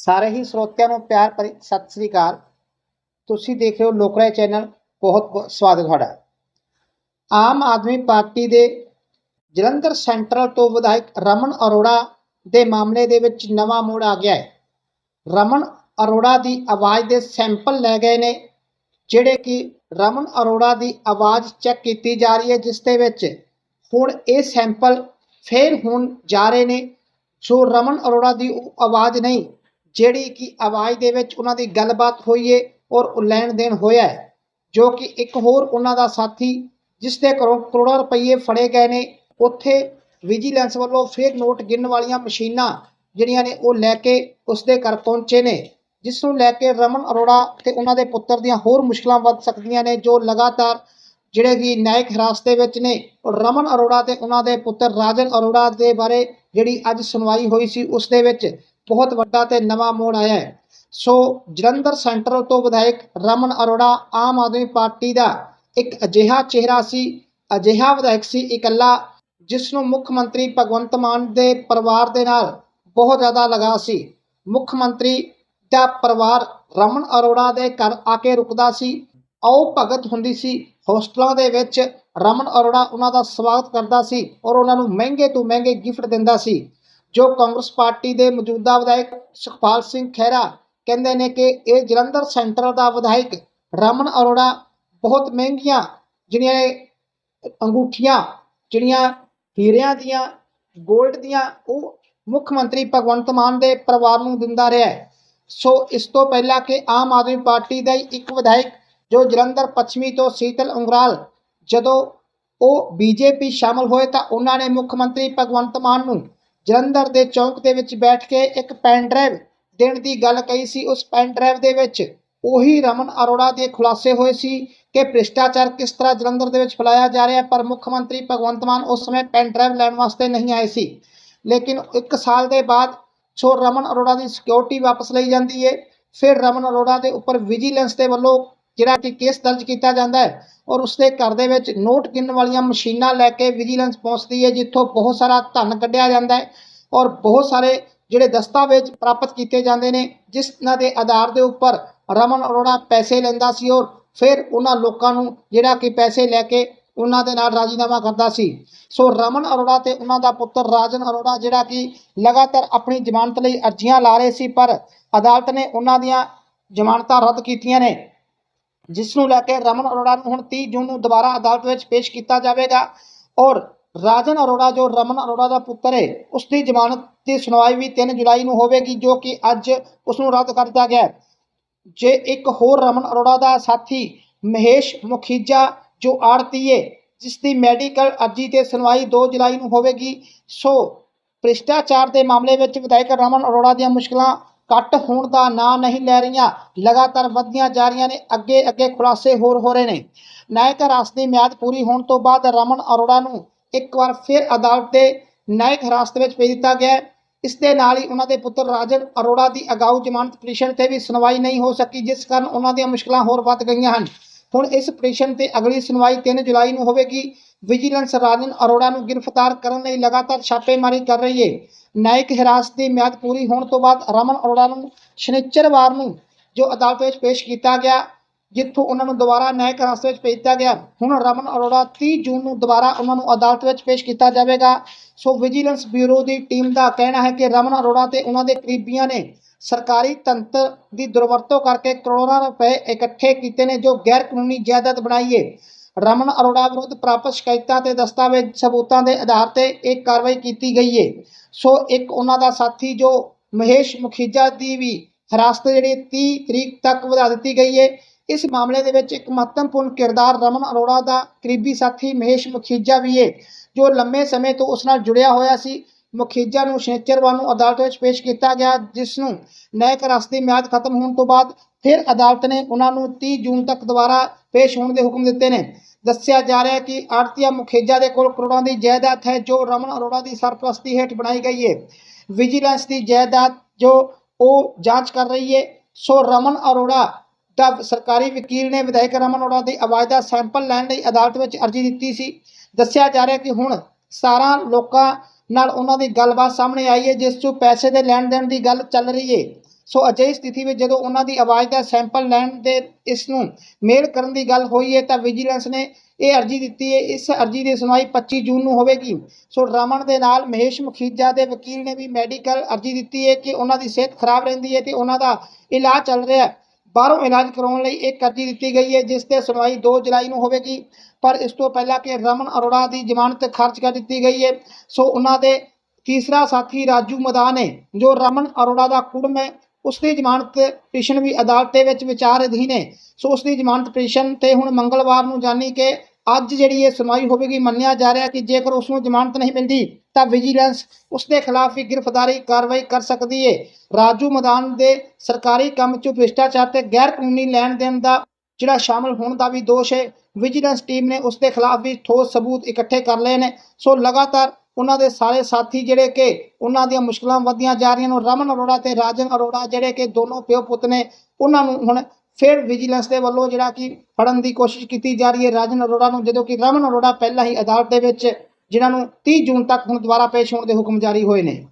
ਸਾਰੇ ਹੀ ਸਰੋਤਿਆਂ ਨੂੰ ਪਿਆਰ ਭਰੀ ਸਤਿ ਸ੍ਰੀ ਅਕਾਲ। ਤੁਸੀਂ ਦੇਖ ਰਹੇ ਹੋ ਲੋਕਰਾਏ ਚੈਨਲ, ਬਹੁਤ ਬਹੁਤ ਸਵਾਗਤ ਤੁਹਾਡਾ। ਆਮ ਆਦਮੀ ਪਾਰਟੀ ਦੇ ਜਲੰਧਰ ਸੈਂਟਰਲ ਤੋਂ ਵਿਧਾਇਕ ਰਮਨ ਅਰੋੜਾ ਦੇ ਮਾਮਲੇ ਦੇ ਵਿੱਚ ਨਵਾਂ ਮੋੜ ਆ ਗਿਆ ਹੈ। ਰਮਨ ਅਰੋੜਾ ਦੀ ਆਵਾਜ਼ ਦੇ ਸੈਂਪਲ ਲੈ ਗਏ ਨੇ, ਜਿਹੜੇ ਕਿ ਰਮਨ ਅਰੋੜਾ ਦੀ ਆਵਾਜ਼ ਚੈੱਕ ਕੀਤੀ ਜਾ ਰਹੀ ਹੈ, ਜਿਸ ਦੇ ਵਿੱਚ ਹੁਣ ਇਹ ਸੈਂਪਲ ਫੇਰ ਹੁਣ ਜਾ ਰਹੇ ਨੇ। ਸੋ ਰਮਨ ਅਰੋੜਾ ਦੀ ਆਵਾਜ਼ ਨਹੀਂ ਜਿਹੜੀ ਕਿ ਆਵਾਜ਼ ਦੇ ਵਿੱਚ ਉਹਨਾਂ ਦੀ ਗੱਲਬਾਤ ਹੋਈ ਏ ਔਰ ਉਹ ਲੈਣ ਦੇਣ ਹੋਇਆ ਹੈ, ਜੋ ਕਿ ਇੱਕ ਹੋਰ ਉਹਨਾਂ ਦਾ ਸਾਥੀ, ਜਿਸ ਦੇ ਘਰੋਂ ਕਰੋੜਾਂ ਰੁਪਏ ਫੜੇ ਗਏ ਨੇ, ਉੱਥੇ ਵਿਜੀਲੈਂਸ ਵੱਲੋਂ ਫੇਕ ਨੋਟ ਗਿਣਨ ਵਾਲੀਆਂ ਮਸ਼ੀਨਾਂ ਜਿਹੜੀਆਂ ਨੇ ਉਹ ਲੈ ਕੇ ਉਸ ਦੇ ਘਰ ਪਹੁੰਚੇ ਨੇ, ਜਿਸ ਨੂੰ ਲੈ ਕੇ ਰਮਨ ਅਰੋੜਾ ਤੇ ਉਹਨਾਂ ਦੇ ਪੁੱਤਰ ਦੀਆਂ ਹੋਰ ਮੁਸ਼ਕਲਾਂ ਵੱਧ ਸਕਦੀਆਂ ਨੇ, ਜੋ ਲਗਾਤਾਰ ਜਿਹੜੇ ਕਿ ਨਿਆਇਕ ਹਿਰਾਸਤ ਦੇ ਵਿੱਚ ਨੇ, ਔਰ ਰਮਨ ਅਰੋੜਾ ਤੇ ਉਹਨਾਂ ਦੇ ਪੁੱਤਰ ਰਾਜਨ ਅਰੋੜਾ ਦੇ ਬਾਰੇ ਜਿਹੜੀ ਅੱਜ ਸੁਣਵਾਈ ਹੋਈ ਸੀ, ਉਸ ਦੇ ਵਿੱਚ ਬਹੁਤ ਵੱਡਾ ਤੇ ਨਵਾਂ ਮੋੜ ਆਇਆ ਹੈ। ਸੋ ਜਲੰਧਰ ਸੈਂਟਰਲ ਤੋਂ ਵਿਧਾਇਕ ਰਮਨ ਅਰੋੜਾ ਆਮ ਆਦਮੀ ਪਾਰਟੀ ਦਾ ਇੱਕ ਅਜਿਹਾ ਚਿਹਰਾ ਸੀ, ਅਜਿਹਾ ਵਿਧਾਇਕ ਸੀ ਇਕੱਲਾ, ਜਿਸ ਨੂੰ ਮੁੱਖ ਮੰਤਰੀ ਭਗਵੰਤ ਮਾਨ ਦੇ ਪਰਿਵਾਰ ਦੇ ਨਾਲ ਬਹੁਤ ਜ਼ਿਆਦਾ ਲਗਾ ਸੀ। ਮੁੱਖ ਮੰਤਰੀ ਦਾ ਪਰਿਵਾਰ ਰਮਨ ਅਰੋੜਾ ਦੇ ਘਰ ਆ ਕੇ ਰੁਕਦਾ ਸੀ। ਆਓ ਭਗਤ ਹੁੰਦੀ ਸੀ। ਹੋਸਟਲਾਂ ਦੇ ਵਿੱਚ ਰਮਨ ਅਰੋੜਾ ਉਹਨਾਂ ਦਾ ਸਵਾਗਤ ਕਰਦਾ ਸੀ ਔਰ ਉਹਨਾਂ ਨੂੰ ਮਹਿੰਗੇ ਤੋਂ ਮਹਿੰਗੇ ਗਿਫਟ ਦਿੰਦਾ ਸੀ। ਜੋ ਕਾਂਗਰਸ ਪਾਰਟੀ ਦੇ ਮੌਜੂਦਾ ਵਿਧਾਇਕ ਸੁਖਪਾਲ ਸਿੰਘ ਖਹਿਰਾ ਕਹਿੰਦੇ ਨੇ ਕਿ ਇਹ ਜਲੰਧਰ ਸੈਂਟਰ ਦਾ ਵਿਧਾਇਕ ਰਮਨ ਅਰੋੜਾ ਬਹੁਤ ਮਹਿੰਗੀਆਂ ਜਿਹੜੀਆਂ ਅੰਗੂਠੀਆਂ, ਜਿਹੜੀਆਂ ਹੀਰਿਆਂ ਦੀਆਂ 골ਡ ਦੀਆਂ ਉਹ ਮੁੱਖ ਮੰਤਰੀ ਭਗਵੰਤ ਮਾਨ ਦੇ ਪਰਿਵਾਰ ਨੂੰ ਦਿੰਦਾ ਰਿਹਾ ਹੈ। ਸੋ ਇਸ ਤੋਂ ਪਹਿਲਾਂ ਕਿ ਆਮ ਆਦਮੀ ਪਾਰਟੀ ਦਾ ਹੀ ਇੱਕ ਵਿਧਾਇਕ ਜੋ ਜਲੰਧਰ ਪੱਛਮੀ ਤੋਂ ਸੀਤਲ ਉਂਗਰਾਲ ਜਦੋਂ ਉਹ ਬੀਜੇਪੀ ਸ਼ਾਮਲ ਹੋਏ ਤਾਂ ਉਹਨਾਂ ਨੇ ਮੁੱਖ ਮੰਤਰੀ ਭਗਵੰਤ ਮਾਨ ਨੂੰ ਜਲੰਧਰ ਦੇ ਚੌਂਕ ਦੇ ਵਿੱਚ ਬੈਠ ਕੇ ਇੱਕ ਪੈਨ ਡਰਾਈਵ ਦੇਣ ਦੀ ਗੱਲ ਕਹੀ ਸੀ, ਉਸ ਪੈਨ ਡਰਾਈਵ ਦੇ ਵਿੱਚ ਉਹੀ ਰਮਨ ਅਰੋੜਾ ਦੇ ਖੁਲਾਸੇ ਹੋਏ ਸੀ ਕਿ ਭ੍ਰਿਸ਼ਟਾਚਾਰ ਕਿਸ ਤਰ੍ਹਾਂ ਜਲੰਧਰ ਦੇ ਵਿੱਚ ਫੈਲਾਇਆ ਜਾ ਰਿਹਾ ਹੈ ਪਰ ਮੁੱਖ ਮੰਤਰੀ ਭਗਵੰਤ ਮਾਨ ਉਸ ਸਮੇਂ ਪੈਨ ਡਰਾਈਵ ਲੈਣ ਵਾਸਤੇ ਨਹੀਂ ਆਏ ਸੀ। ਲੇਕਿਨ ਇੱਕ ਸਾਲ ਦੇ ਬਾਅਦ ਸੋ ਰਮਨ ਅਰੋੜਾ ਦੀ ਸਿਕਿਉਰਿਟੀ ਵਾਪਸ ਲਈ ਜਾਂਦੀ ਹੈ ਫਿਰ ਰਮਨ ਅਰੋੜਾ ਦੇ ਉੱਪਰ ਵਿਜੀਲੈਂਸ ਦੇ ਵੱਲੋਂ ਜਿਹੜਾ ਕਿ ਕੇਸ ਦਰਜ ਕੀਤਾ ਜਾਂਦਾ ਹੈ ਔਰ ਉਸਦੇ ਘਰ ਦੇ ਵਿੱਚ ਨੋਟ ਗਿਣਨ ਵਾਲੀਆਂ ਮਸ਼ੀਨਾਂ ਲੈ ਕੇ ਵਿਜੀਲੈਂਸ ਪਹੁੰਚਦੀ ਹੈ, ਜਿੱਥੋਂ ਬਹੁਤ ਸਾਰਾ ਧਨ ਕੱਢਿਆ ਜਾਂਦਾ ਹੈ ਔਰ ਬਹੁਤ ਸਾਰੇ ਜਿਹੜੇ ਦਸਤਾਵੇਜ਼ ਪ੍ਰਾਪਤ ਕੀਤੇ ਜਾਂਦੇ ਨੇ ਜਿਸ ਦੇ ਆਧਾਰ ਦੇ ਉੱਪਰ ਰਮਨ ਅਰੋੜਾ ਪੈਸੇ ਲੈਂਦਾ ਸੀ ਔਰ ਫਿਰ ਉਹਨਾਂ ਲੋਕਾਂ ਨੂੰ ਜਿਹੜਾ ਕਿ ਪੈਸੇ ਲੈ ਕੇ ਉਹਨਾਂ ਦੇ ਨਾਲ ਰਾਜੀਨਾਮਾ ਕਰਦਾ ਸੀ। ਸੋ ਰਮਨ ਅਰੋੜਾ ਤੇ ਉਹਨਾਂ ਦਾ ਪੁੱਤਰ ਰਾਜਨ ਅਰੋੜਾ ਜਿਹੜਾ ਕਿ ਲਗਾਤਾਰ ਆਪਣੀ ਜ਼ਮਾਨਤ ਲਈ ਅਰਜ਼ੀਆਂ ਲਾ ਰਹੇ ਸੀ, ਪਰ ਅਦਾਲਤ ਨੇ ਉਹਨਾਂ ਦੀਆਂ ਜ਼ਮਾਨਤਾਂ ਰੱਦ ਕੀਤੀਆਂ ਨੇ। ਜਿਸ ਨੂੰ ਲੈ ਕੇ ਰਮਨ ਅਰੋੜਾ ਨੂੰ ਹੁਣ 30 ਜੂਨ ਨੂੰ ਦੁਬਾਰਾ ਅਦਾਲਤ ਵਿੱਚ ਪੇਸ਼ ਕੀਤਾ ਜਾਵੇਗਾ ਔਰ ਰਾਜਨ ਅਰੋੜਾ ਜੋ ਰਮਨ ਅਰੋੜਾ ਦਾ ਪੁੱਤਰ ਹੈ ਉਸ ਦੀ ਜ਼ਮਾਨਤ ਦੀ ਸੁਣਵਾਈ ਵੀ 3 ਜੁਲਾਈ ਨੂੰ ਹੋਵੇਗੀ, ਜੋ ਕਿ ਅੱਜ ਉਸ ਨੂੰ ਰੱਦ ਕਰ ਦਿੱਤਾ ਗਿਆ ਜੇ ਇੱਕ ਹੋਰ ਰਮਨ ਅਰੋੜਾ ਦਾ ਸਾਥੀ ਮਹੇਸ਼ ਮੁਖੀਜਾ ਜੋ ਆੜਤੀਏ ਜਿਸ ਦੀ ਮੈਡੀਕਲ ਅਰਜੀ ਤੇ ਸੁਣਵਾਈ 2 ਜੁਲਾਈ ਨੂੰ ਹੋਵੇਗੀ, ਸੋ ਭ੍ਰਿਸ਼ਟਾਚਾਰ ਦੇ ਮਾਮਲੇ ਵਿੱਚ ਵਿਧਾਇਕ ਰਮਨ ਅਰੋੜਾ ਦੀਆਂ ਮੁਸ਼ਕਲਾਂ ਘੱਟ ਹੋਣ ਦਾ ਨਾਂ ਨਹੀਂ ਲੈ ਰਹੀਆਂ। ਲਗਾਤਾਰ ਵਧਦੀਆਂ ਜਾ ਰਹੀਆਂ ਨੇ, ਅੱਗੇ ਅੱਗੇ ਖੁਲਾਸੇ ਹੋਰ ਹੋ ਰਹੇ ਨੇ। ਨਾਇਕ ਹਿਰਾਸਤ ਦੀ ਮਿਆਦ ਪੂਰੀ ਹੋਣ ਤੋਂ ਬਾਅਦ ਰਮਨ ਅਰੋੜਾ ਨੂੰ ਇੱਕ ਵਾਰ ਫਿਰ ਅਦਾਲਤ ਦੇ ਨਾਇਕ ਹਿਰਾਸਤ ਵਿੱਚ ਭੇਜ ਦਿੱਤਾ ਗਿਆ ਇਸ ਦੇ ਨਾਲ ਹੀ ਉਹਨਾਂ ਦੇ ਪੁੱਤਰ ਰਾਜਨ ਅਰੋੜਾ ਦੀ ਅਗਾਊ ਜ਼ਮਾਨਤ ਪਟੀਸ਼ਨ ਤੇ ਵੀ ਸੁਣਵਾਈ ਨਹੀਂ ਹੋ ਸਕੀ, ਜਿਸ ਕਾਰਨ ਉਹਨਾਂ ਦੀਆਂ ਮੁਸ਼ਕਲਾਂ ਹੋਰ ਵੱਧ ਗਈਆਂ ਹਨ। ਹੁਣ ਇਸ ਪਟੀਸ਼ਨ ਤੇ ਅਗਲੀ ਸੁਣਵਾਈ 3 ਜੁਲਾਈ ਨੂੰ ਹੋਵੇਗੀ। ਵਿਜੀਲੈਂਸ ਰਾਜਨ ਅਰੋੜਾ ਨੂੰ ਗ੍ਰਿਫਤਾਰ ਕਰਨ ਲਈ ਲਗਾਤਾਰ ਛਾਪੇਮਾਰੀ ਕਰ ਰਹੀ ਹੈ। ਨਾਇਕ ਹਿਰਾਸਤ ਦੀ ਮਿਆਦ ਪੂਰੀ ਹੋਣ ਤੋਂ ਬਾਅਦ ਰਮਨ ਅਰੋੜਾ ਨੂੰ ਸ਼ਨੀਚਰਵਾਰ ਨੂੰ ਜੋ ਅਦਾਲਤ ਵਿੱਚ ਪੇਸ਼ ਕੀਤਾ ਗਿਆ, ਜਿੱਥੋਂ ਉਹਨਾਂ ਨੂੰ ਦੁਬਾਰਾ ਨਾਇਕ ਹਿਰਾਸਤ ਵਿੱਚ ਭੇਜ ਦਿੱਤਾ ਗਿਆ। ਹੁਣ ਰਮਨ ਅਰੋੜਾ 30 ਜੂਨ ਨੂੰ ਦੁਬਾਰਾ ਉਹਨਾਂ ਨੂੰ ਅਦਾਲਤ ਵਿੱਚ ਪੇਸ਼ ਕੀਤਾ ਜਾਵੇਗਾ। ਸੋ ਵਿਜੀਲੈਂਸ ਬਿਊਰੋ ਦੀ ਟੀਮ ਦਾ ਕਹਿਣਾ ਹੈ ਕਿ ਰਮਨ ਅਰੋੜਾ ਤੇ ਉਹਨਾਂ ਦੇ ਕਰੀਬੀਆਂ ਨੇ ਸਰਕਾਰੀ ਤੰਤਰ ਦੀ ਦੁਰਵਰਤੋਂ ਕਰਕੇ ਕਰੋੜਾਂ ਰੁਪਏ ਇਕੱਠੇ ਕੀਤੇ ਨੇ, ਜੋ ਗੈਰ ਕਾਨੂੰਨੀ ਜਾਇਦਾਦ ਬਣਾਈਏ ਰਮਨ ਅਰੋੜਾ ਵਿਰੁੱਧ ਪ੍ਰਾਪਤ ਸ਼ਿਕਾਇਤਾਂ ਤੇ ਦਸਤਾਵੇਜ਼ ਸਬੂਤਾਂ ਦੇ ਆਧਾਰ ਤੇ ਇਹ ਕਾਰਵਾਈ ਕੀਤੀ ਗਈ ਹੈ ਸੋ ਇੱਕ ਉਹਨਾਂ ਦਾ ਸਾਥੀ ਜੋ ਮਹੇਸ਼ ਮੁਖੀਜਾ ਦੀ ਵੀ ਹਿਰਾਸਤ ਜਿਹੜੀ 30 ਤਰੀਕ ਤੱਕ ਵਧਾ ਦਿੱਤੀ ਗਈ ਹੈ ਇਸ ਮਾਮਲੇ ਦੇ ਵਿੱਚ ਇੱਕ ਮਹੱਤਵਪੂਰਨ ਕਿਰਦਾਰ ਰਮਨ ਅਰੋੜਾ ਦਾ ਕਰੀਬੀ ਸਾਥੀ ਮਹੇਸ਼ ਮੁਖੀਜਾ ਵੀ ਹੈ ਜੋ ਲੰਮੇ ਸਮੇਂ ਤੋਂ ਉਸ ਨਾਲ ਜੁੜਿਆ ਹੋਇਆ ਸੀ। ਮੁਖੀਜਾ ਨੂੰ ਸ਼ਨੀਚਰਵਾਰ ਨੂੰ ਅਦਾਲਤ ਵਿੱਚ ਪੇਸ਼ ਕੀਤਾ ਗਿਆ, ਜਿਸ ਨੂੰ ਨਿਆਇਕ ਰਸਤੀ ਮਿਆਦ ਖਤਮ ਹੋਣ ਤੋਂ ਬਾਅਦ ਫਿਰ ਅਦਾਲਤ ਨੇ ਉਹਨਾਂ ਨੂੰ 30 ਜੂਨ ਤੱਕ ਦੁਬਾਰਾ ਪੇਸ਼ ਹੋਣ ਦੇ ਹੁਕਮ ਦਿੱਤੇ ਨੇ। ਦੱਸਿਆ ਜਾ ਰਿਹਾ ਹੈ ਕਿ ਆੜਤੀਆ ਮੁਖੇਜਾ ਦੇ ਕੋਲ ਕਰੋੜਾਂ ਦੀ ਜਾਇਦਾਦ ਹੈ, ਜੋ ਰਮਨ ਅਰੋੜਾ ਦੀ ਸਰਪ੍ਰਸਤੀ ਹੇਠ ਬਣਾਈ ਗਈ ਹੈ। ਵਿਜੀਲੈਂਸ ਦੀ ਜਾਇਦਾਦ ਜੋ ਉਹ ਜਾਂਚ ਕਰ ਰਹੀ ਹੈ। ਸੋ ਰਮਨ ਅਰੋੜਾ ਦਾ ਸਰਕਾਰੀ ਵਕੀਲ ਨੇ ਵਿਧਾਇਕ ਰਮਨ ਅਰੋੜਾ ਦੀ ਆਵਾਜ਼ ਦਾ ਸੈਂਪਲ ਲੈਣ ਲਈ ਅਦਾਲਤ ਵਿੱਚ ਅਰਜ਼ੀ ਦਿੱਤੀ ਸੀ। ਦੱਸਿਆ ਜਾ ਰਿਹਾ ਕਿ ਹੁਣ 17 ਲੋਕਾਂ ਨਾਲ ਉਹਨਾਂ ਦੀ ਗੱਲਬਾਤ ਸਾਹਮਣੇ ਆਈ ਹੈ, ਜਿਸ 'ਚੋਂ ਪੈਸੇ ਦੇ ਲੈਣ ਦੇਣ ਦੀ ਗੱਲ ਚੱਲ ਰਹੀ ਹੈ। ਸੋ ਅਜਿਹੀ ਸਥਿਤੀ ਵਿੱਚ ਜਦੋਂ ਉਹਨਾਂ ਦੀ ਆਵਾਜ਼ ਦਾ ਸੈਂਪਲ ਲੈਣ ਦੇ ਇਸ ਨੂੰ ਮੇਲ ਕਰਨ ਦੀ ਗੱਲ ਹੋਈ ਹੈ ਤਾਂ ਵਿਜੀਲੈਂਸ ਨੇ ਇਹ ਅਰਜੀ ਦਿੱਤੀ ਹੈ। ਇਸ ਅਰਜੀ ਦੀ ਸੁਣਵਾਈ 25 ਜੂਨ ਨੂੰ ਹੋਵੇਗੀ। ਸੋ ਰਮਨ ਦੇ ਨਾਲ ਮਹੇਸ਼ ਮੁਖੀਜਾ ਦੇ ਵਕੀਲ ਨੇ ਵੀ ਮੈਡੀਕਲ ਅਰਜੀ ਦਿੱਤੀ ਹੈ ਕਿ ਉਹਨਾਂ ਦੀ ਸਿਹਤ ਖਰਾਬ ਰਹਿੰਦੀ ਹੈ ਤੇ ਉਹਨਾਂ ਦਾ ਇਲਾਜ ਚੱਲ ਰਿਹਾ ਹੈ। ਬਾਹਰੋਂ ਇਲਾਜ ਕਰਾਉਣ ਲਈ ਇੱਕ ਅਰਜੀ ਦਿੱਤੀ ਗਈ ਹੈ, ਜਿਸ ਤੇ ਸੁਣਵਾਈ 2 ਜੁਲਾਈ ਨੂੰ ਹੋਵੇਗੀ। ਪਰ ਇਸ ਤੋਂ ਪਹਿਲਾਂ ਕਿ ਰਮਨ ਅਰੋੜਾ ਦੀ ਜ਼ਮਾਨਤ ਖਰਚ ਕਰ ਦਿੱਤੀ ਗਈ ਹੈ, ਸੋ ਉਹਨਾਂ ਦੇ ਤੀਸਰਾ ਸਾਥੀ ਰਾਜੂ ਮਦਾਨ ਹੈ ਜੋ ਰਮਨ ਅਰੋੜਾ ਦਾ ਕੁੜਮ ਹੈ ਉਸ ਦੀ ਜ਼ਮਾਨਤ ਪਟੀਸ਼ਨ ਵੀ ਅਦਾਲਤ ਦੇ ਵਿੱਚ ਵਿਚਾਰ ਅਧੀਨ ਹੈ। ਸੋ ਉਸ ਦੀ ਜ਼ਮਾਨਤ ਪਟੀਸ਼ਨ ਤੇ ਹੁਣ ਮੰਗਲਵਾਰ ਨੂੰ ਜਾਣੀ ਕਿ ਅੱਜ ਜਿਹੜੀ ਇਹ ਸੁਣਵਾਈ ਹੋਵੇਗੀ, ਮੰਨਿਆ ਜਾ ਰਿਹਾ ਕਿ ਜੇਕਰ ਉਸ ਨੂੰ ਜ਼ਮਾਨਤ ਨਹੀਂ ਮਿਲਦੀ, ਤਾਂ ਵਿਜੀਲੈਂਸ ਉਸ ਦੇ ਖਿਲਾਫ ਵੀ ਗ੍ਰਿਫਤਾਰੀ ਕਾਰਵਾਈ ਕਰ ਸਕਦੀ ਹੈ। ਰਾਜੂ ਮਦਾਨ ਦੇ ਸਰਕਾਰੀ ਕੰਮ 'ਚ ਭ੍ਰਿਸ਼ਟਾਚਾਰ ਤੇ ਗੈਰ ਕਾਨੂੰਨੀ ਲੈਣ ਦੇਣ ਦਾ ਜਿਹੜਾ ਸ਼ਾਮਲ ਹੋਣ ਦਾ ਵੀ ਦੋਸ਼ ਹੈ। ਵਿਜੀਲੈਂਸ ਟੀਮ ਨੇ ਉਸ ਦੇ ਖਿਲਾਫ ਵੀ ਠੋਸ ਸਬੂਤ ਇਕੱਠੇ ਕਰ ਲਏ ਨੇ। ਸੋ ਲਗਾਤਾਰ ਉਹਨਾਂ ਦੇ ਸਾਰੇ ਸਾਥੀ ਜਿਹੜੇ ਕਿ ਉਹਨਾਂ ਦੀਆਂ ਮੁਸ਼ਕਲਾਂ ਵਧੀਆਂ ਜਾ ਰਹੀਆਂ ਨੇ ਰਮਨ ਅਰੋੜਾ ਤੇ ਰਾਜਨ ਅਰੋੜਾ ਜਿਹੜੇ ਕਿ ਦੋਨੋਂ ਪਿਓ ਪੁੱਤ ਨੇ, ਉਹਨਾਂ ਨੂੰ ਹੁਣ ਫਿਰ ਵਿਜੀਲੈਂਸ ਦੇ ਵੱਲੋਂ ਜਿਹੜਾ ਕਿ ਫੜਨ ਦੀ ਕੋਸ਼ਿਸ਼ ਕੀਤੀ ਜਾ ਰਹੀ ਹੈ। ਰਾਜਨ ਅਰੋੜਾ ਨੂੰ ਜਦੋਂ ਕਿ ਰਮਨ ਅਰੋੜਾ ਪਹਿਲਾਂ ਹੀ ਅਦਾਲਤ ਦੇ ਵਿੱਚ, ਜਿਨ੍ਹਾਂ ਨੂੰ 30 ਜੂਨ ਤੱਕ ਹੁਣ ਦੁਬਾਰਾ ਪੇਸ਼ ਹੋਣ ਦੇ ਹੁਕਮ ਜਾਰੀ ਹੋਏ ਨੇ।